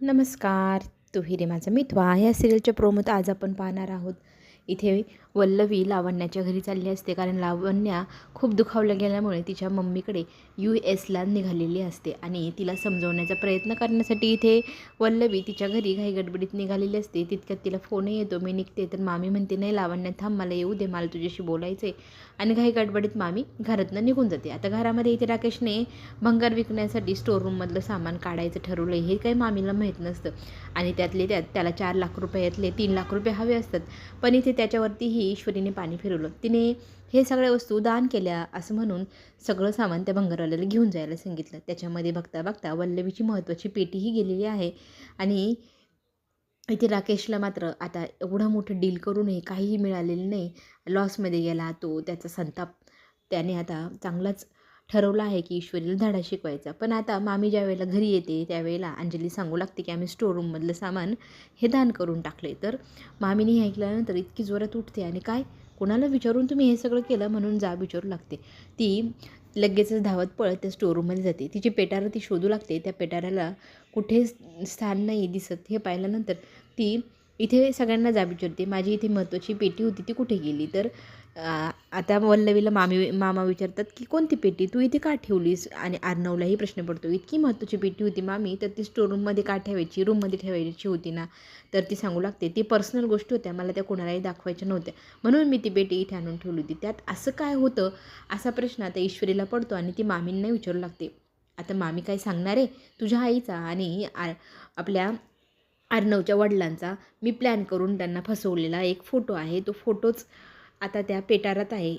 नमस्कार. तू हिरे माझा मितवा ह्या सिरियलच्या प्रोमोत आज आपण पाहणार आहोत. इथे वल्लवी लावण्याच्या घरी चालली असते. कारण लावण्या खूप दुखावल्या गेल्यामुळे तिच्या मम्मीकडे यू एसला निघालेली असते. आणि तिला समजवण्याचा प्रयत्न करण्यासाठी इथे वल्लवी तिच्या घरी घाई गडबडीत निघालेली असते. तितक्यात तिला फोनही येतो मी निघते. तर मामी म्हणते नाही लावण्या थांब मला येऊ दे मला तुझ्याशी बोलायचं आहे आणि घाई गडबडीत मामी घरातनं निघून जाते. आता घरामध्ये इथे राकेशने भंगार विकण्यासाठी स्टोअररूममधलं सामान काढायचं ठरवलं हे काही मामीला माहीत नसतं. आणि त्यातले त्यात त्याला चार लाख रुपयातले तीन लाख रुपये हवे असतात. पण इथे त्याच्यावरतीही ईश्वरीने पाणी फिरवलं. तिने हे सगळ्या वस्तू दान केल्या असं म्हणून सगळं सामान त्या भंगारवाल्याला घेऊन जायला सांगितलं. त्याच्यामध्ये बघता बघता वल्लवीची महत्त्वाची पेटीही गेलेली आहे आणि इथे राकेशला मात्र आता एवढं मोठं डील करूनही काहीही मिळालेलं नाही. लॉसमध्ये गेला तो त्याचा संताप त्याने आता चांगलाच ठरवलं आहे की ईश्वरीला धडा शिकवायचा. पण आता मामी ज्या वेळेला घरी येते त्यावेळेला अंजली सांगू लागते की आम्ही स्टोरूममधलं सामान हे दान करून टाकले तर मामीने हे ऐकल्यानंतर इतकी जोरात उठते आणि काय? कोणाला विचारून तुम्ही हे सगळं केलं म्हणून जा विचारू लागते. ती लगेचच धावत पळत त्या स्टोरूममध्ये जाते. तिची पेटारं ती शोधू लागते. त्या पेटाऱ्याला कुठे स्थान नाही दिसत हे पाहिल्यानंतर ती इथे सगळ्यांना जा विचारते माझी इथे महत्त्वाची पेटी होती ती कुठे गेली? तर आता वल्लवीला मामी मामा विचारतात की कोणती पेटी? तू इथे का ठेवलीस? आणि अर्णवलाही प्रश्न पडतो इतकी महत्त्वाची पेटी होती मामी तर ती स्टोरूममध्ये का ठेवायची? रूममध्ये ठेवायची होती ना? तर ती सांगू लागते ती पर्सनल गोष्टी होत्या मला त्या कोणालाही दाखवायच्या नव्हत्या. म्हणून मी ती पेटी इथे आणून ठेवली होती. त्यात असं काय होतं? असा प्रश्न आता ईश्वरीला पडतो आणि ती मामींना विचारू लागते. आता मामी काय सांगणार आहे? तुझ्या आईचा आणि आ आपल्या अर्णवच्या वडिलांचा मी प्लॅन करून त्यांना फसवलेला एक फोटो आहे. तो फोटोच आता त्या पेटारात आहे.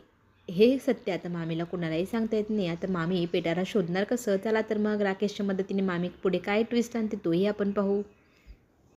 हे सत्य आता मामीला कुणालाही सांगता येत नाही. आता मामी पेटारा शोधणार कसं? चला तर मग राकेशच्या मदतीने मामी पुढे काय ट्विस्ट आणते तोही आपण पाहू.